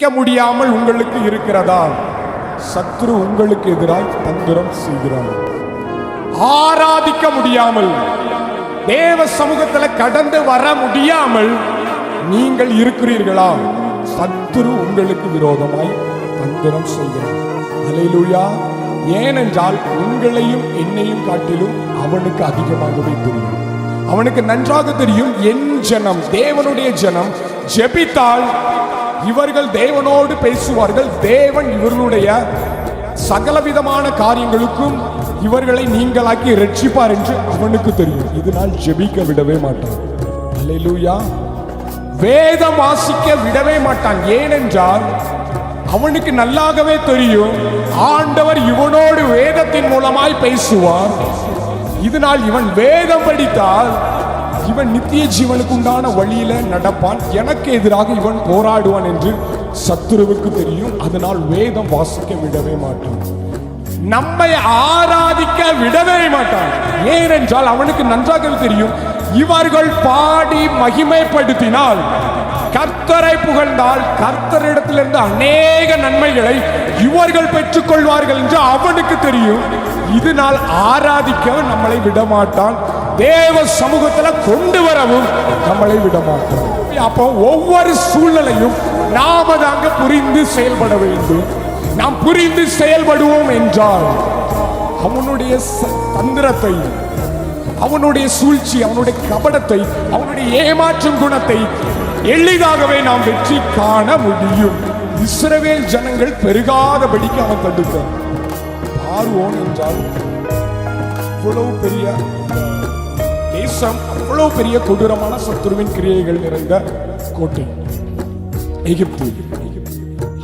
முடியாமல் உங்களுக்கு இருக்கிறதா? சத்ரு உங்களுக்கு எதிராய் தந்திரம் செய்கிறான் ஆராதிக்க முடியாமல் தேவ சமூகத்துல கடந்து வர முடியாமல் நீங்கள் இருக்கிறீர்களா? சத்துரு உங்களுக்கு விரோதமாய் தந்திரம் செய்கிறார். அலையிலுயா. ஏனென்றால் உங்களையும் என்னையும் காட்டிலும் அவனுக்கு அதிகமாகவே தெரியும். அவனுக்கு நன்றாக தெரியும் என் ஜனம் தேவனுடைய ஜனம் ஜெபித்தால் இவர்கள் தேவனோடு பேசுவார்கள். தேவன் இவர்களுடைய சகலவிதமான காரியங்களுக்கும் இவர்களை நீங்களாக்கி ரட்சிப்பார் என்று அவனுக்கு தெரியும். இதனால் ஜெபிக்க விடவே மாட்டான். அல்லேலூயா வேதம் வாசிக்க விடவே மாட்டான். ஏனென்றால் அவனுக்கு நல்லாகவே தெரியும். ஆண்டவர் இவனோடு வேதத்தின் மூலமாய் பேசுவார். இதனால் இவன் வேதம் படித்தால் இவன் நித்திய ஜீவனுக்கு உண்டான வழியில நடப்பான். எனக்கு எதிராக இவன் போராடுவான் என்று சத்துருவுக்கு தெரியும். அதனால் வேதம் வாசிக்க விடவே மாட்டான். நம்மை ஆராதிக்க விடவே மாட்டான். ஏனென்றால் அவனுக்கு நன்றாக தெரியும். இவர்கள் பாடி மகிமைப்படுத்தினால் கர்த்தரை புகழ்ந்தால் கர்த்தரிடத்திலிருந்து அநேக நன்மைகளை இவர்கள் பெற்றுக்கொள்வார்கள் என்று அவனுக்கு தெரியும். இதனால் ஆராதிக்க நம்மளை விடமாட்டான். தேவ சமூகத்துல கொண்டு வரவும் நம்மளை விடமாட்டான் அப்போ ஒவ்வொரு சூழ்நிலையும் நாம தாங்க புரிந்து செயல்பட வேண்டும். நாம் புரிந்து செயல்படுவோம் என்றால் அவனுடைய தந்திரத்தை அவனுடைய சூழ்ச்சி அவனுடைய கபடத்தை அவனுடைய ஏமாற்றும் குணத்தை எளிதாகவே நாம் வெற்றி காண முடியும். இஸ்ரவேல் ஜனங்கள் பெருகாதபடிக்கு அவன் தடுத்தான். பார்வோன் என்றால் அவ்வளவு பெரிய தேசம் அவ்வளவு பெரிய கொடூரமான சத்துருவின் கிரியைகள் நிறைந்த கோட்டை. எகிப்து.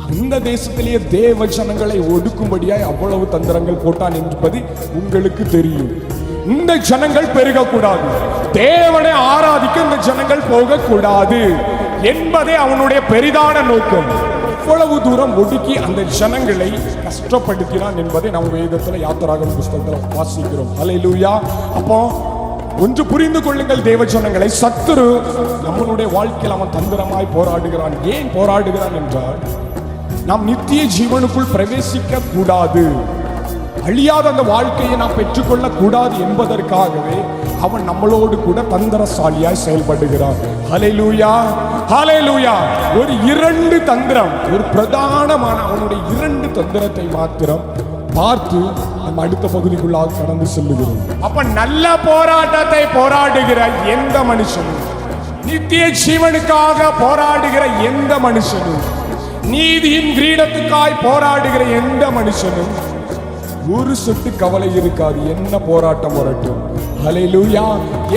அந்த தேசத்திலேயே தேவ ஜனங்களை ஒடுக்கும்படியாய் அவ்வளவு தந்திரங்கள் போட்டான் என்பது உங்களுக்கு தெரியும். இந்த ஜனங்கள் பெருகக்கூடாது. தேவனை ஆராதிக்க இந்த ஜனங்கள் போகக்கூடாது என்பதே அவனுடைய பெரிதான நோக்கம். இவ்வளவு தூரம் ஒடுக்கி அந்த ஜனங்களை கஷ்டப்படுத்தினான் என்பதை நாம் வேதத்துல யாத்திராக புஸ்தகத்தில் வாசிக்கிறோம். அலையிலூயா அப்போ ஒன்று புரிந்து கொள்ளுங்கள் தேவ ஜனங்களை. சத்துரு நம்மளுடைய வாழ்க்கையில் அவன் தந்திரமாய் போராடுகிறான். ஏன் போராடுகிறான் என்றால் நாம் நித்திய ஜீவனுக்குள் பிரவேசிக்க கூடாது அழியாத அந்த வாழ்க்கையை நாம் பெற்றுக்கொள்ள கூடாது என்பதற்காகவே அவன் நம்மளோடு கூட தந்திரசாலியாய் செயல்படுகிறான். ஹalleluya ஹலைலூயா ஒரு இரண்டு தந்திரம் ஒரு பிரதானமான அவனுடைய இரண்டு தந்திரத்தை மாத்திரம் பார்த்து நம்ம அடுத்த பகுதிக்குள்ளாக கடந்து செல்லுகிறோம். அப்ப நல்ல போராட்டத்தை போராடுகிற எந்த மனுஷனும் நித்திய ஜீவனுக்காக போராடுகிற எந்த மனுஷனும் நீதியின் கிரீடத்துக்காய் போராடுகிற எந்த மனுஷனும் ஒரு சொட்டு கவலை இருக்காது. என்ன போராட்டம் வரட்டும்? ஹalleluya.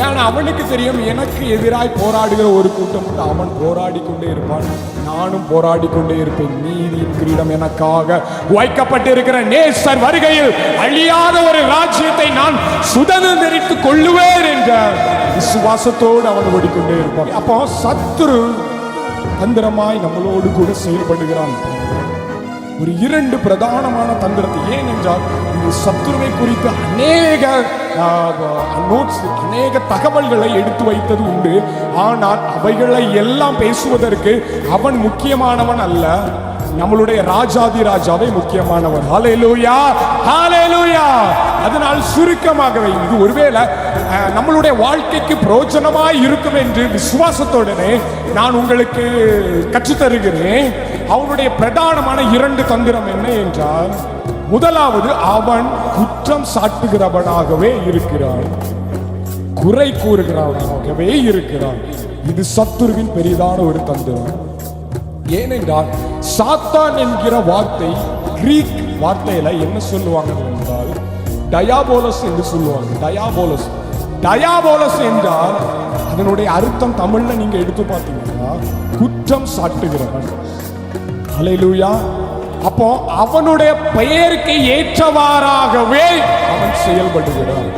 ஏன்னா அவனுக்கு தெரியும் எனக்கு எதிராய் போராடுகிற ஒரு கூட்டம் உண்டு. அவன் போராடி கொண்டே இருப்பான். நானும் போராடி கொண்டே இருப்பேன். நீதியின் கிரீடம் எனக்காக வைக்கப்பட்டிருக்கிற நேசர் வருகையில் அழியாத ஒரு ராஜ்யத்தை நான் சுதந்திரித்துக் கொள்ளுவேன் என்ற விசுவாசத்தோடு அவன் ஓடிக்கொண்டே இருப்பான். அப்போ சத்துரு தந்திரமாய் நம்மளோடு கூட செயல்படுகிறான். ஒரு இரண்டு பிரதானமான தந்திரத்தை. ஏனென்றால் இந்த சத்துருவை குறித்து அநேக நோட்ஸ் அநேக தகவல்களை எடுத்து வைத்தது உண்டு. ஆனால் அவைகளை எல்லாம் பேசுவதற்கு அவன் முக்கியமானவன் அல்ல. நம்மளுடைய ராஜாதி ராஜாவே முக்கியமானவன் ஹalleluya ஹalleluya அதனால் சுருக்கமாகவே இது ஒருவேளை அஹ், நம்மளுடைய வாழ்க்கைக்கு பிரயோஜனமாய் இருக்கும் என்று விசுவாசத்துடனே நான் உங்களுக்கு கற்றுத்தருகிறேன். அவனுடைய பிரதானமான இரண்டு தந்திரம் என்ன என்றால் முதலாவது அவன் குற்றம் சாட்டுகிறவனாகவே இருக்கிறான். குறை கூறுகிறவனாகவே இருக்கிறான். இது சத்துருவின் பெரிதான ஒரு தந்திரம். ஏனென்றால் சாத்தான் என்கிற வார்த்தை கிரீக் வார்த்தையில என்ன சொல்லுவாங்க என்றால் டயாபோலஸ் என்று சொல்லுவாங்க. டயாபோலஸ். டயாபோலஸ் என்றால் அதனுடைய அர்த்தம் தமிழ்ல நீங்க எடுத்து பார்த்தீங்கன்னா குற்றம் சாட்டுகிறவன். அலையிலூயா அப்போ அவனுடைய பெயருக்கு ஏற்றவாறாகவே அவன் செயல்படுகிறான்.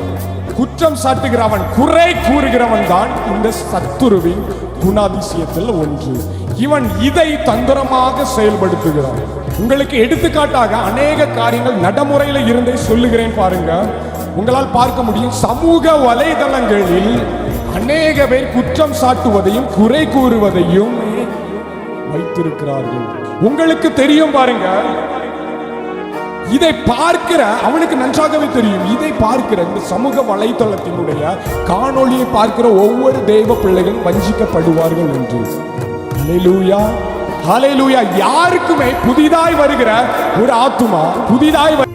குற்றம் சாட்டுகிறவன் குறை கூறுகிறவன் தான் இந்த சத்துருவின் குணாதிசயத்தில் ஒன்று. இவன் இதை தந்திரமாக செயல்படுத்துகிறான். உங்களுக்கு எடுத்துக்காட்டாக அநேக காரியங்கள் நடைமுறையில் இருந்தே சொல்லுகிறேன் பாருங்க. உங்களால் பார்க்க முடியும். சமூக வலைதளங்களில் அநேக பேர் குற்றம் சாட்டுவதையும் குறை கூறுவதையும் வைத்திருக்கிறார்கள். உங்களுக்கு தெரியும் பாருங்க. இதை பார்க்கிற அவனுக்கு நன்றாகவே தெரியும். இதை பார்க்கிற இந்த சமூக வலைதளத்தினுடைய காணொளியை பார்க்கிற ஒவ்வொரு தெய்வ பிள்ளைகளும் வஞ்சிக்கப்படுவார்கள் என்று. ஹalleluya. ஹalleluya. யாருக்குமே புதிதாய் வருகிற ஒரு ஆத்துமா புதிதாய் வ-